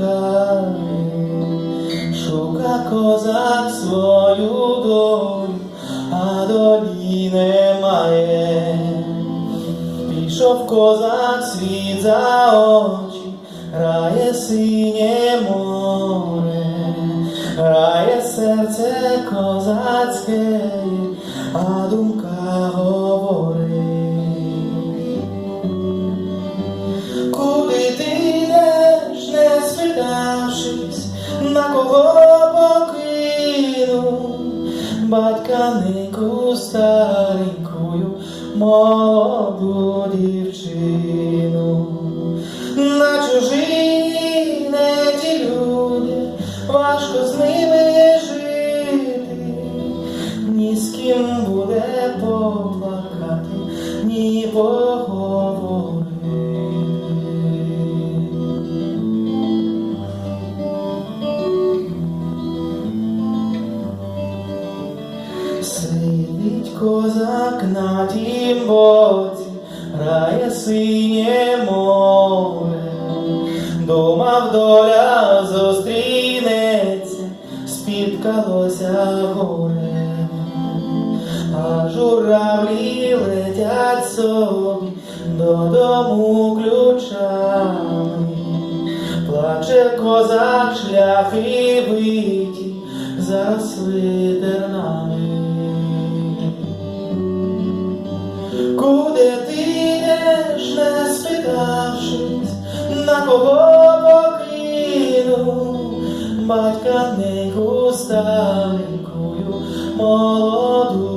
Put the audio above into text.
витікає, шука козак свою долю, а долі немає. Пішов козак світ за очі, грає синє море, грає серце козацьке, а думка говорить. Неньку старенькую, молоду дівчину, на чужині не ті люди, важко з ними жити, ні з ким буде поплакати, ні поговорити. Сидить козак на тім боці, грає синє море, думав доля зустрінеться, спіткалося горе, а журавлі летять собі додому ключами, плаче козак шляхи биті, заросли тернами. Куди ти йдеш, не спитавшись, на кого покинув, батька не старенькую, молоду